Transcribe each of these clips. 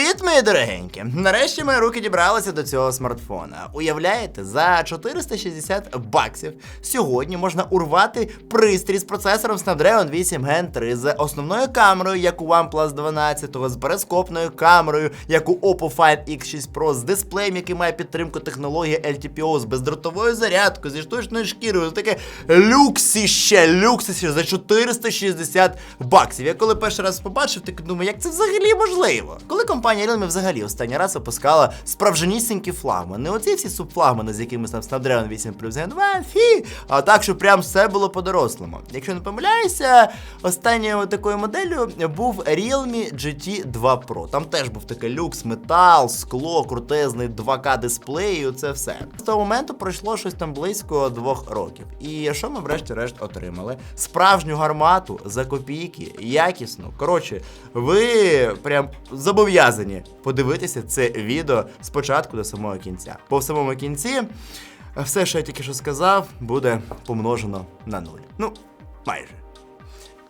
Привіт, мої дорогенькі! Нарешті мої руки дібралися до цього смартфона. Уявляєте, за 460 баксів сьогодні можна урвати пристрій з процесором Snapdragon 8 Gen 3 з основною камерою, як у OnePlus 12, з перископною камерою, як у Oppo Find X6 Pro, з дисплеєм, який має підтримку технології LTPO, з бездротовою зарядкою, зі штучною шкірою. Таке люксіще, люксіще за 460 баксів. Я коли перший раз побачив, так думаю, як це взагалі можливо? Коли компанія Realme взагалі останній раз випускала справжнісінькі флагмани, не оці всі субфлагмани, з якими там Snapdragon 8 Plus Gen 2, фі, а так, що прям все було по-дорослому. Якщо не помиляюся, останньою такою моделлю був Realme GT 2 Pro. Там теж був такий люкс, метал, скло, крутезний 2К дисплей, і це все. З того моменту пройшло щось там близько двох років. І що ми врешті-решт отримали? Справжню гармату за копійки, якісну. Коротше, ви прям зобов'язані подивитися це відео спочатку до самого кінця. По самому кінці все, що я тільки що сказав, буде помножено на нуль. Ну, майже.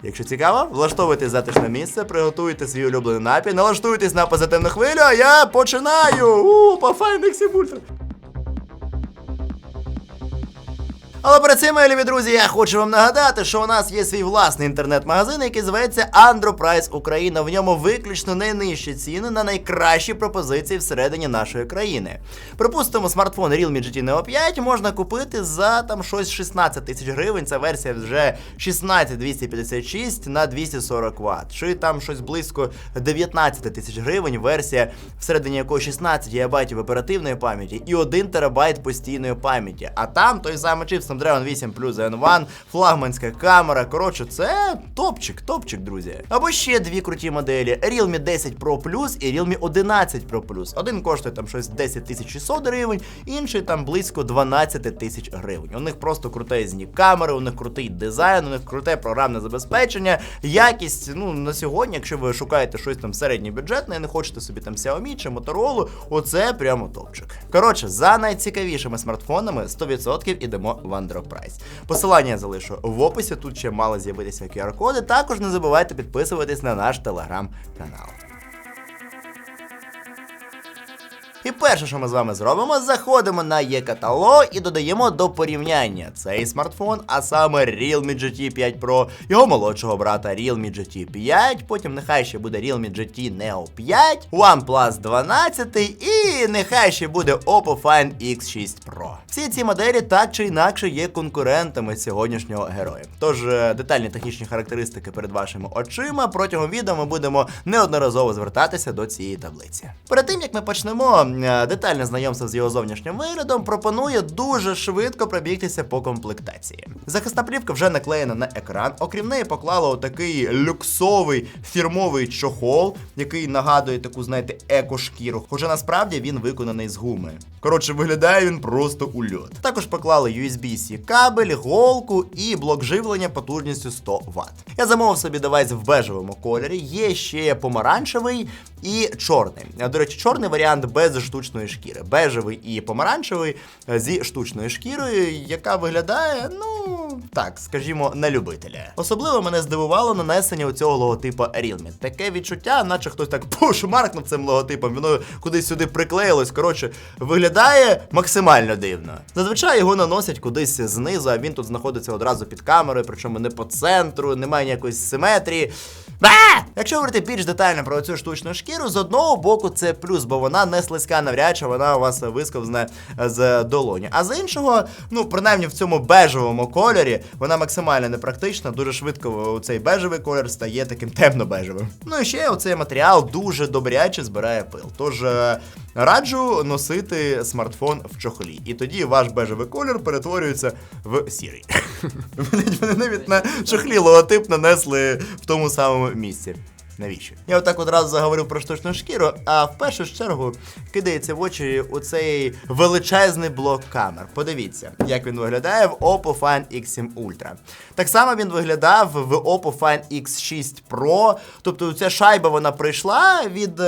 Якщо цікаво, влаштовуйте затишне місце, приготуйте свій улюблений напій, налаштуйтесь на позитивну хвилю, а я починаю! У, по файних Ультра. Але перед цим, мої любі друзі, я хочу вам нагадати, що у нас є свій власний інтернет-магазин, який зветься Andropриce Україна. В ньому виключно найнижчі ціни на найкращі пропозиції всередині нашої країни. Припустимо, смартфон Realme GT Neo 5 можна купити за там щось 16 тисяч гривень. Це версія вже 16256 на 240 Вт. Чи там щось близько 19 тисяч гривень, версія, всередині якої 16 ГБ оперативної пам'яті і 1 ТБ постійної пам'яті. А там той самий чип Snapdragon 8 Plus N1, флагманська камера. Коротше, це топчик, топчик, друзі. Або ще дві круті моделі: Realme 10 Pro Plus і Realme 11 Pro Plus. Один коштує там щось 10 600 гривень, інший там близько 12 тисяч гривень. У них просто крутезні камери, у них крутий дизайн, у них круте програмне забезпечення, якість. Ну на сьогодні, якщо ви шукаєте щось там середньобюджетне, і не хочете собі там Xiaomi чи Motorola, оце прямо топчик. Коротше, за найцікавішими смартфонами 100% ідемо в Andropриce. Посилання я залишу в описі. Тут ще мало з'явитися QR-коди. Також не забувайте підписуватись на наш телеграм-канал. І перше, що ми з вами зробимо, заходимо на є-каталог і додаємо до порівняння цей смартфон, а саме Realme GT 5 Pro, його молодшого брата Realme GT 5, потім нехай ще буде Realme GT Neo 5, OnePlus 12 і нехай ще буде Oppo Find X6 Pro. Всі ці моделі так чи інакше є конкурентами сьогоднішнього героя. Тож е, детальні технічні характеристики перед вашими очима протягом відео ми будемо неодноразово звертатися до цієї таблиці. Перед тим як ми почнемо детальне знайомство з його зовнішнім виглядом, пропоную дуже швидко пробігтися по комплектації. Захисна плівка вже наклеєна на екран. Окрім неї, поклали отакий люксовий фірмовий чохол, який нагадує таку, знаєте, еко-шкіру. Хоча насправді він виконаний з гуми. Коротше, виглядає він просто ульот. Також поклали USB-C кабель, голку і блок живлення потужністю 100 Вт. Я замовив собі девайс в бежевому кольорі, є ще помаранчевий і чорний. До речі, чорний варіант без штучної шкіри. Бежевий і помаранчевий е, зі штучною шкірою, яка виглядає, ну. Так, скажімо, на любителя. Особливо мене здивувало нанесення у цього логотипа Realme. Таке відчуття, наче хтось так пуш маркнув цим логотипом, воно кудись сюди приклеїлось. Коротше, виглядає максимально дивно. Зазвичай його наносять кудись знизу, а він тут знаходиться одразу під камерою, причому не по центру, немає ніякої симетрії. Ба! Якщо говорити більш детально про цю штучну шкіру, з одного боку це плюс, бо вона не слизька навряд вона у вас висковзне з долоні. А з іншого, ну принаймні в цьому бежевому кольорі, вона максимально непрактична, дуже швидко цей бежевий колір стає таким темно-бежевим. Ну і ще оцей матеріал дуже добряче збирає пил. Тож е, раджу носити смартфон в чохлі. І тоді ваш бежевий колір перетворюється в сірий. Вони навіть на чохлі логотип нанесли в тому самому місці. Навіщо? Я отак одразу заговорив про штучну шкіру, а в першу чергу кидається в очі у цей величезний блок камер. Подивіться, як він виглядає в Oppo Find X7 Ultra. Так само він виглядав в Oppo Find X6 Pro. Тобто ця шайба вона прийшла від.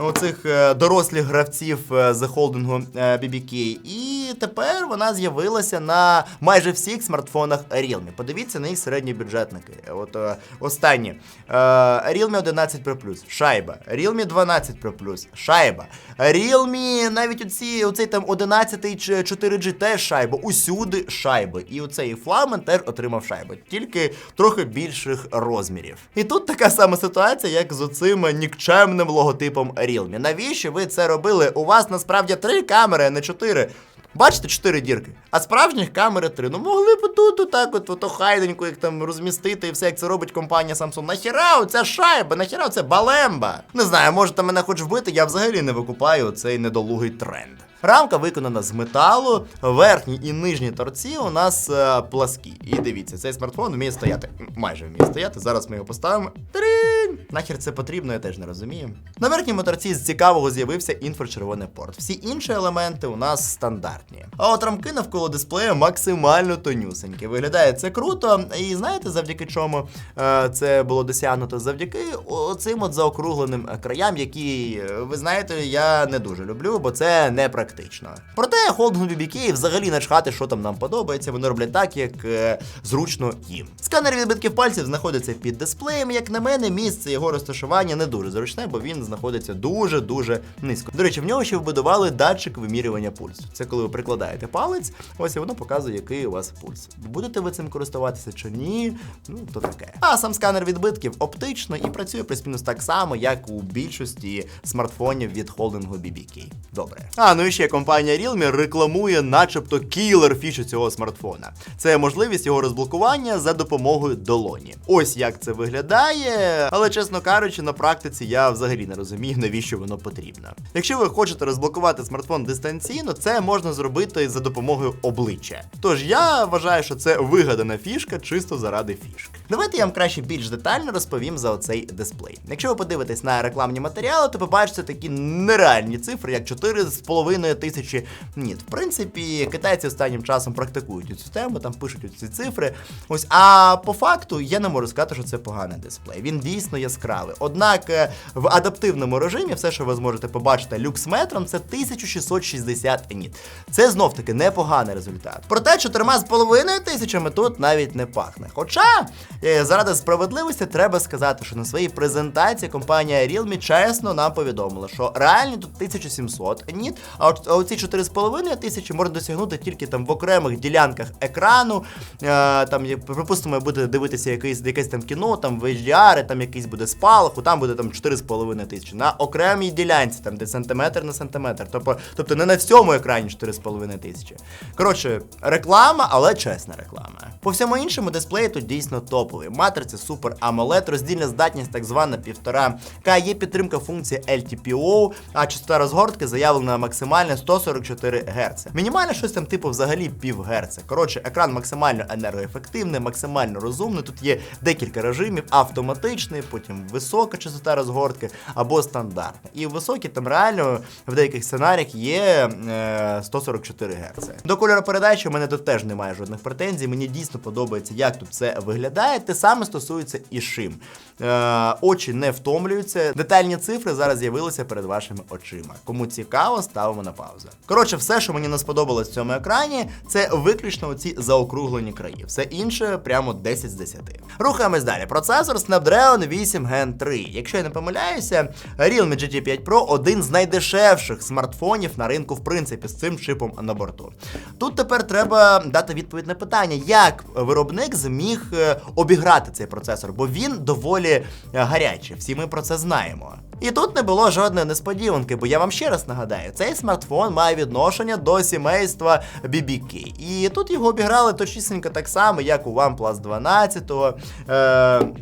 Оцих е, дорослих гравців е, з холдингу е, BBK і тепер вона з'явилася на майже всіх смартфонах Realme. Подивіться на їх середні бюджетники. От останні. Realme 11 Pro шайба. Realme 12 Pro шайба. Realme, навіть оці, оцей там 11 чи 4G теж шайба. Усюди шайби. І оцей флагман теж отримав шайбу. Тільки трохи більших розмірів. І тут така сама ситуація, як з оцим нікчемним логотипом Realme. Навіщо ви це робили? У вас насправді три камери, а не чотири. Бачите, чотири дірки, а справжніх камери три. Ну могли б тут отак от ото хайденько їх там розмістити і все, як це робить компанія Samsung. Нахіра оця шайба, нахіра оця балемба. Не знаю, можете мене хоч вбити, я взагалі не викупаю цей недолугий тренд. Рамка виконана з металу, верхні і нижні торці у нас е, пласкі. І дивіться, цей смартфон вміє стояти. Майже вміє стояти. Зараз ми його поставимо. Тринь! Нахер це потрібно, я теж не розумію. На верхньому торці з цікавого з'явився інфрачервоний порт. Всі інші елементи у нас стандартні. А от рамки навколо дисплея максимально тонюсенькі. Виглядає це круто. І знаєте, завдяки чому е, це було досягнуто? Завдяки оцим от заокругленим е, краям, які, е, ви знаєте, я не дуже люблю, бо це не практично. Проте холдингу BBK взагалі начхати, що там нам подобається. Вони роблять так, як е, зручно їм. Сканер відбитків пальців знаходиться під дисплеєм. Як на мене, місце його розташування не дуже зручне, бо він знаходиться дуже дуже низько. До речі, в нього ще вбудували датчик вимірювання пульсу. Це коли ви прикладаєте палець, ось і воно показує, який у вас пульс. Будете ви цим користуватися чи ні? Ну то таке. А сам сканер відбитків оптично і працює плюс-мінус так само, як у більшості смартфонів від холдингу BBK. Добре. А ну і компанія Realme рекламує, начебто, кілер фіші цього смартфона. Це можливість його розблокування за допомогою долоні. Ось як це виглядає, але чесно кажучи, на практиці я взагалі не розумію, навіщо воно потрібно. Якщо ви хочете розблокувати смартфон дистанційно, це можна зробити за допомогою обличчя. Тож я вважаю, що це вигадана фішка чисто заради фішки. Давайте я вам краще більш детально розповім за оцей дисплей. Якщо ви подивитесь на рекламні матеріали, то побачите такі нереальні цифри, як 4,5 тисячі ніт. В принципі, китайці останнім часом практикують цю тему, там пишуть ці цифри. Ось, а по факту я не можу сказати, що це поганий дисплей. Він дійсно яскравий. Однак е, в адаптивному режимі все, що ви зможете побачити люксметром, це 1660 ніт. Це знов таки непоганий результат. Проте 4,5 тисячами тут навіть не пахне. Хоча, заради справедливості, треба сказати, що на своїй презентації компанія Realme чесно нам повідомила, що реально тут 1700 ніт, а оці 4,5 тисячі можна досягнути тільки там в окремих ділянках екрану. Е, там, припустимо, буде дивитися якийсь, якесь там кіно, там в HDR, там якийсь буде спалах, там буде там 4,5 тисячі. На окремій ділянці, там де сантиметр на сантиметр. Тобто, тобто не на всьому екрані 4,5 тисячі. Коротше, реклама, але чесна реклама. По всьому іншому дисплеї тут дійсно топовий. Матриця Super AMOLED, роздільна здатність так звана 1,5К, є підтримка функції LTPO, а частота розгортки заявлена максимальна 144 Гц. Мінімальне щось там типу взагалі пів Гц. Коротше, екран максимально енергоефективний, максимально розумний. Тут є декілька режимів: автоматичний, потім висока частота розгортки або стандартна. І в високій там реально в деяких сценаріях є е, 144 Гц. До кольоропередачі у мене тут теж немає жодних претензій. Мені дійсно подобається, як тут це виглядає. Те саме стосується і шим. Е, очі не втомлюються. Детальні цифри зараз з'явилися перед вашими очима. Кому цікаво, ставимо на паузу. Коротше, все, що мені не сподобалось в цьому екрані, це виключно оці заокруглені краї. Все інше прямо 10 з 10. Рухаємось далі. Процесор Snapdragon 8 Gen 3. Якщо я не помиляюся, Realme GT 5 Pro один з найдешевших смартфонів на ринку, в принципі, з цим чипом на борту. Тут тепер треба дати відповідь на питання, як виробник зміг е, обіграти цей процесор, бо він доволі е, гарячий. Всі ми про це знаємо. І тут не було жодної несподіванки, бо я вам ще раз нагадаю, цей смартфон має відношення до сімейства BBK. І тут його обіграли точнісінько так само, як у OnePlus 12, е,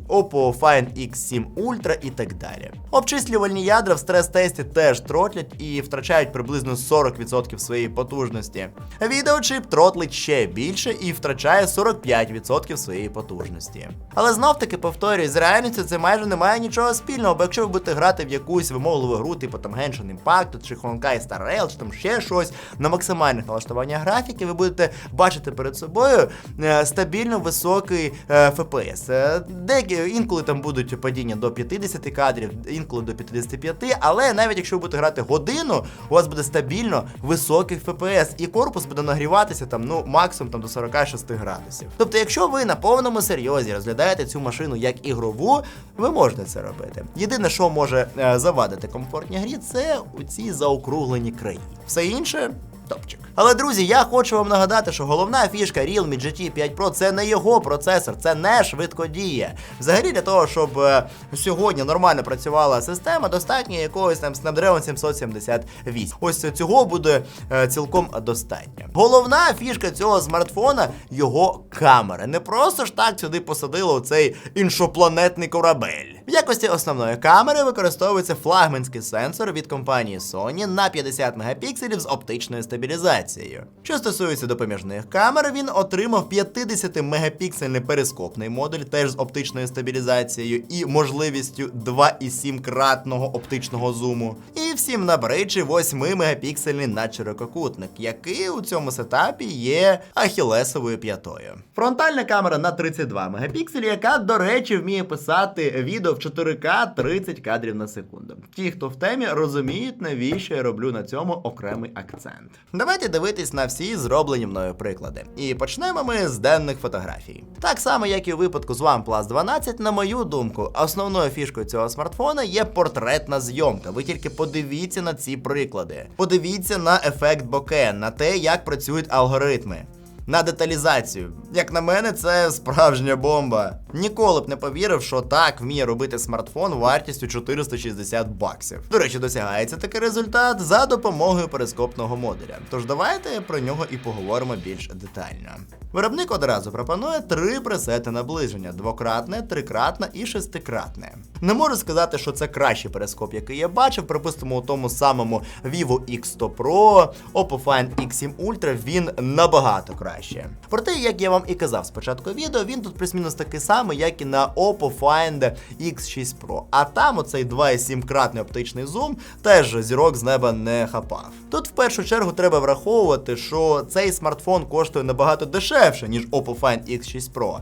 Oppo Find X7 Ultra і так далі. Обчислювальні ядра в стрес-тесті теж тротлять і втрачають приблизно 40% своєї потужності. Відеочип тротлить ще більше і втрачає 45% своєї потужності. Але знов таки повторюю, з реальністю це майже не має нічого спільного, бо якщо ви будете грати в якусь вимогливу гру, типу там Genshin Impact, чи Honkai Star Rail, чи там ще щось на максимальних налаштуваннях графіки, ви будете бачити перед собою е, стабільно високий е, FPS. Е, Деякі інколи там будуть падіння до 50 кадрів, інколи до 55, але навіть якщо ви будете грати годину, у вас буде стабільно високий FPS, і корпус буде нагріватися там, ну, максимум там до 46 градусів. Тобто, якщо ви на повному серйозі розглядаєте цю машину як ігрову, ви можете це робити. Єдине, що може завадити комфортній грі, це ці заокруглені краї. Все інше. Топчик. Але друзі, я хочу вам нагадати, що головна фішка Realme GT 5 Pro це не його процесор, це не швидкодія. Взагалі для того, щоб е, сьогодні нормально працювала система, достатньо якогось там Snapdragon 778. Ось цього буде е, цілком достатньо. Головна фішка цього смартфона його камера. Не просто ж так сюди посадили цей іншопланетний корабель. В якості основної камери використовується флагманський сенсор від компанії Sony на 50 мегапікселів з оптичною стабілізацією. Що стосується допоміжних камер, він отримав 50 мегапіксельний перископний модуль, теж з оптичною стабілізацією і можливістю 2,7 кратного оптичного зуму. І всім набридший 8 мегапіксельний надширококутник, який у цьому сетапі є ахілесовою п'ятою. Фронтальна камера на 32 мегапікселі, яка, до речі, вміє писати відео в 4К 30 кадрів на секунду. Ті, хто в темі, розуміють, навіщо я роблю на цьому окремий акцент. Давайте дивитись на всі зроблені мною приклади. І почнемо ми з денних фотографій. Так само, як і у випадку з OnePlus 12, на мою думку, основною фішкою цього смартфона є портретна зйомка. Ви тільки подивіться на ці приклади. Подивіться на ефект боке, на те, як працюють алгоритми. На деталізацію. Як на мене, це справжня бомба. Ніколи б не повірив, що так вміє робити смартфон вартістю 460 баксів. До речі, досягається такий результат за допомогою перископного модуля. Тож давайте про нього і поговоримо більш детально. Виробник одразу пропонує три пресети наближення: двократне, трикратне і шестикратне. Не можу сказати, що це кращий перископ, який я бачив. Припустимо, у тому самому Vivo X100 Pro, Oppo Find X7 Ultra він набагато краще. Проте, як я вам і казав спочатку відео, він тут плюс-мінус такий самий, як і на Oppo Find X6 Pro. А там оцей 2,7 кратний оптичний зум теж зірок з неба не хапав. Тут в першу чергу треба враховувати, що цей смартфон коштує набагато дешевше, ніж Oppo Find X6 Pro.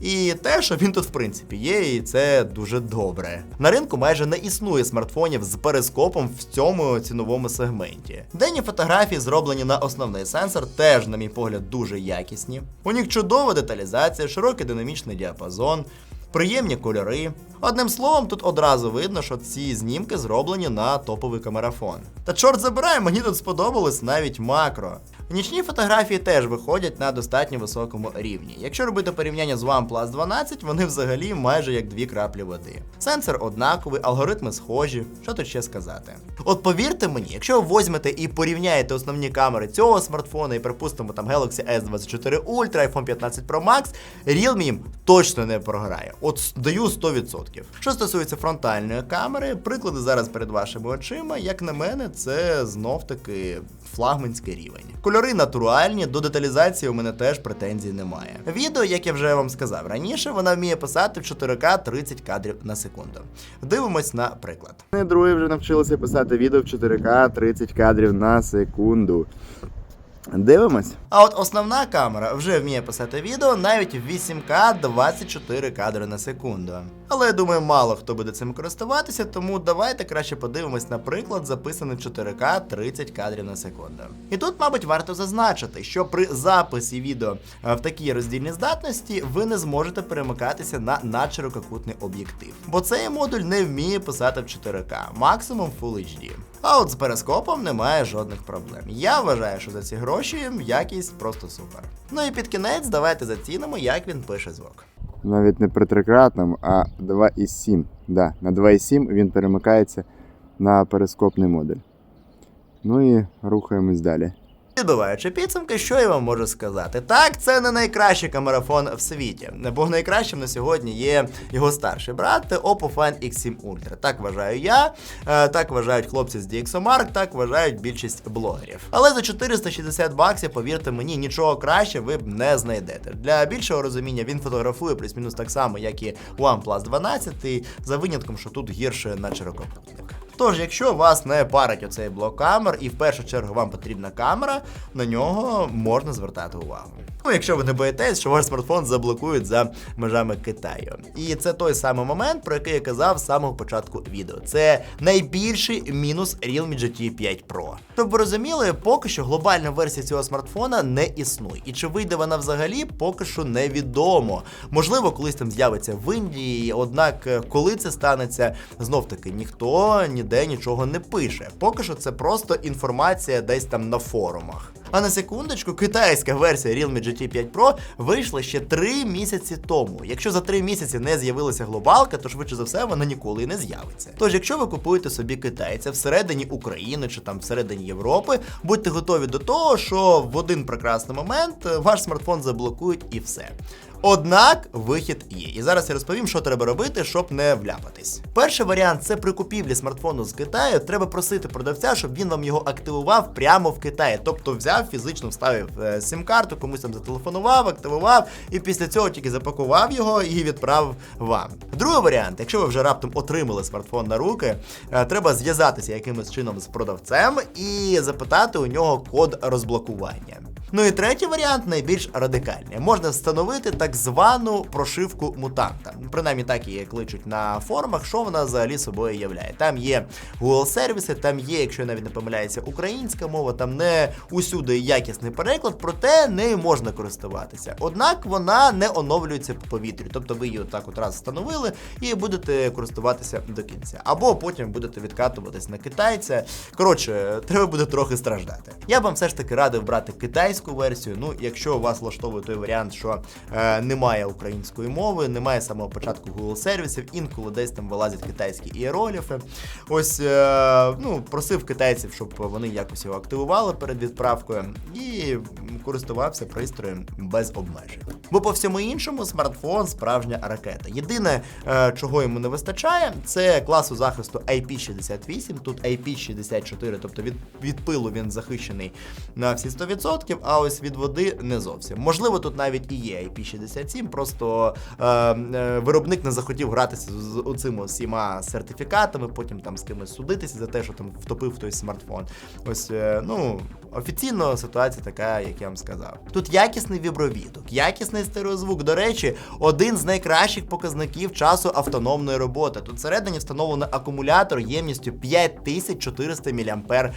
І те, що він тут в принципі є, і це дуже добре. На ринку майже не існує смартфонів з перископом в цьому ціновому сегменті. Денні фотографії зроблені на основний сенсор, теж, на мій погляд, дуже якісні. У них чудова деталізація, широкий динамічний діапазон. Приємні кольори. Одним словом, тут одразу видно, що ці знімки зроблені на топовий камерафон. Та чорт забирай, мені тут сподобалось навіть макро. Нічні фотографії теж виходять на достатньо високому рівні. Якщо робити порівняння з OnePlus 12, вони взагалі майже як дві краплі води. Сенсор однаковий, алгоритми схожі. Що тут ще сказати? От повірте мені, якщо ви візьмете і порівняєте основні камери цього смартфона і припустимо там Galaxy S24 Ultra, iPhone 15 Pro Max, Realme їм точно не програє. От даю 100%. Що стосується фронтальної камери, приклади зараз перед вашими очима, як на мене, це знов таки флагманський рівень. Кольори натуральні, до деталізації у мене теж претензій немає. Відео, як я вже вам сказав раніше, вона вміє писати в 4К 30 кадрів на секунду. Дивимось на приклад. Другі вже навчилися писати відео в 4К 30 кадрів на секунду. Дивимось. А от основна камера вже вміє писати відео навіть в 8К 24 кадри на секунду. Але я думаю, мало хто буде цим користуватися, тому давайте краще подивимось на приклад, записаний в 4К 30 кадрів на секунду. І тут, мабуть, варто зазначити, що при записі відео е, в такій роздільній здатності ви не зможете перемикатися на надширококутний об'єктив, бо цей модуль не вміє писати в 4К, максимум Full HD. А от з перископом немає жодних проблем. Я вважаю, що за ці гроші якість просто супер. Ну і під кінець давайте зацінимо, як він пише звук. Навіть не при трикратному, а 2,7. Да, на 2,7 він перемикається на перископний модуль. Ну і рухаємось далі. Підбиваючи підсумки, що я вам можу сказати? Так, це не найкращий камерафон в світі, бо найкращим на сьогодні є його старший брат Oppo Find X7 Ultra. Так вважаю я, е, так вважають хлопці з DxOMark, так вважають більшість блогерів. Але за 460 баксів, повірте мені, нічого краще ви б не знайдете. Для більшого розуміння він фотографує плюс-мінус так само, як і OnePlus 12, за винятком, що тут гірше на ширококутник. Тож, якщо вас не парить оцей блок камер, і в першу чергу вам потрібна камера, на нього можна звертати увагу. Ну, якщо ви не боїтесь, що ваш смартфон заблокують за межами Китаю. І це той самий момент, про який я казав з самого початку відео. Це найбільший мінус Realme GT 5 Pro. Щоб ви розуміли, поки що глобальна версія цього смартфона не існує. І чи вийде вона взагалі, поки що невідомо. Можливо, колись там з'явиться в Індії, однак е, коли це станеться, знов таки ніхто ніде нічого не пише. Поки що це просто інформація десь там на форумах. А на секундочку, китайська версія Realme GT 5 Pro вийшла ще 3 місяці тому. Якщо за 3 місяці не з'явилася глобалка, то швидше за все вона ніколи і не з'явиться. Тож, якщо ви купуєте собі китайця всередині України чи там всередині Європи, будьте готові до того, що в один прекрасний момент е, ваш смартфон заблокують і все. Однак вихід є. І зараз я розповім, що треба робити, щоб не вляпатись. Перший варіант це при купівлі смартфону з Китаю. Треба просити продавця, щоб він вам його активував прямо в Китаї. Тобто взяв фізично, вставив е, сим-карту, комусь там зателефонував, активував, і після цього тільки запакував його і відправив вам. Другий варіант, якщо ви вже раптом отримали смартфон на руки, е, треба зв'язатися якимось чином з продавцем і запитати у нього код розблокування. Ну і третій варіант найбільш радикальний. Можна встановити так звану прошивку мутанта. Принаймні так її кличуть на форумах, що вона взагалі собою являє. Там є Google сервіси, там є, якщо я навіть не помиляюся, українська мова, там не усюди якісний переклад, проте нею можна користуватися. Однак вона не оновлюється по повітрю. Тобто ви її так от раз встановили і будете користуватися до кінця. Або потім будете відкатуватись на китайця. Коротше, треба буде трохи страждати. Я вам все ж таки радив брати китайську версію. Ну, якщо вас влаштовує той варіант, що е, немає української мови, немає самого початку Google сервісів, інколи десь там вилазять китайські іерогліфи. Ось е, ну, просив китайців, щоб вони якось його активували перед відправкою, і користувався пристроєм без обмежень. Бо по всьому іншому смартфон справжня ракета. Єдине, е, чого йому не вистачає, це класу захисту IP68. Тут IP64, тобто від, від пилу він захищений на всі 100%, а ось від води не зовсім. Можливо, тут навіть і є IP67, просто е, е, виробник не захотів гратися з оцими всіма сертифікатами, потім там з кимось судитися за те, що там втопив той смартфон. Ось, е, ну. Офіційно ситуація така, як я вам сказав. Тут якісний вібровідок, якісний стереозвук. До речі, один з найкращих показників часу автономної роботи. Тут всередині встановлено акумулятор ємністю 5400 мАч.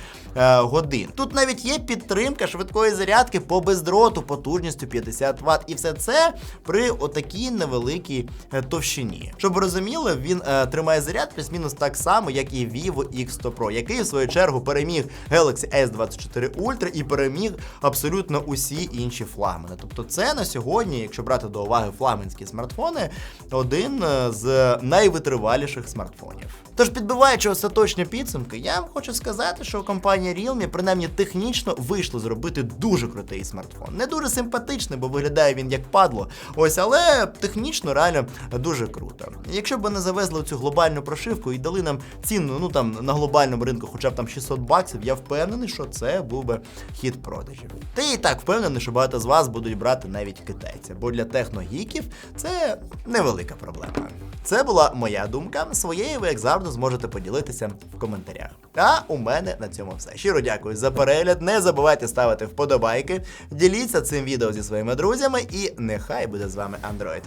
годин. Тут навіть є підтримка швидкої зарядки по бездроту потужністю 50 Вт. І все це при отакій невеликій е, товщині. Щоб ви розуміли, він е, тримає заряд плюс-мінус так само, як і Vivo X100 Pro, який в свою чергу переміг Galaxy S24 Ultra і переміг абсолютно усі інші флагмани. Тобто, це на сьогодні, якщо брати до уваги флагманські смартфони, один е, з найвитриваліших смартфонів. Тож, підбиваючи остаточні підсумки, я вам хочу сказати, що компанія Realme, принаймні технічно, вийшло зробити дуже крутий смартфон. Не дуже симпатичний, бо виглядає він як падло. Ось, але технічно реально дуже круто. Якщо б вони завезли цю глобальну прошивку і дали нам ціну, ну там на глобальному ринку, хоча б там 600 баксів, я впевнений, що це був би хід продажів. Та і так впевнений, що багато з вас будуть брати навіть китайця, бо для техногіків це невелика проблема. Це була моя думка. Своєю ви, як завжди, зможете поділитися в коментарях. А у мене на цьому все. Щиро дякую за перегляд. Не забувайте ставити вподобайки, діліться цим відео зі своїми друзями, і нехай буде з вами Android.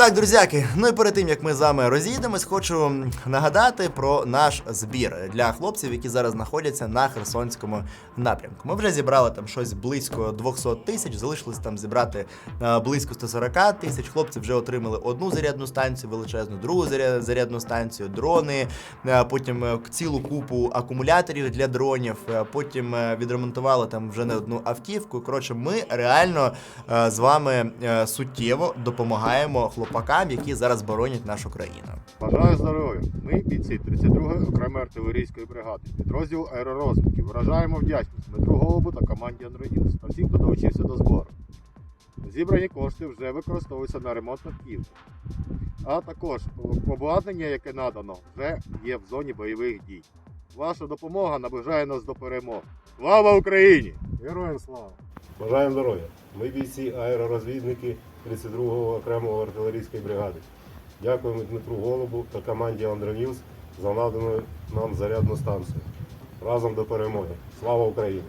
Так, друзяки, ну і перед тим як ми з вами розійдемось, хочу нагадати про наш збір для хлопців, які зараз знаходяться на Херсонському напрямку. Ми вже зібрали там щось близько 200 тисяч, залишилось там зібрати е, близько 140 тисяч. Хлопці вже отримали одну зарядну станцію, величезну, другу зарядну станцію, дрони, е, потім е, цілу купу акумуляторів для дронів. Потім відремонтували там вже не одну автівку. Коротше, ми реально з вами суттєво допомагаємо хлопцям хлопакам, які зараз боронять нашу країну. Бажаю здоров'я. Ми бійці 32-ї окремої артилерійської бригади, підрозділ аеророзвідки. Виражаємо вдячність Дмитру Голубу та команді Андродіус та всім, хто долучився до збору. Зібрані кошти вже використовуються на ремонт автівки. А також обладнання, яке надано, вже є в зоні бойових дій. Ваша допомога наближає нас до перемоги. Слава Україні! Героям слава! Бажаємо здоров'я! Ми бійці аеророзвідники 32-го окремого артилерійської бригади. Дякуємо Дмитру Голубу та команді Андронілс за надану нам зарядну станцію. Разом до перемоги. Слава Україні!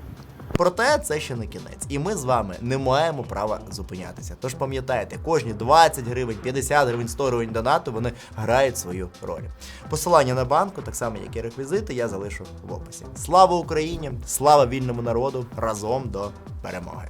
Проте це ще не кінець, і ми з вами не маємо права зупинятися. Тож пам'ятайте, кожні 20 гривень, 50 гривень, 100 гривень донату вони грають свою роль. Посилання на банку, так само як і реквізити, я залишу в описі. Слава Україні! Слава вільному народу! Разом до перемоги!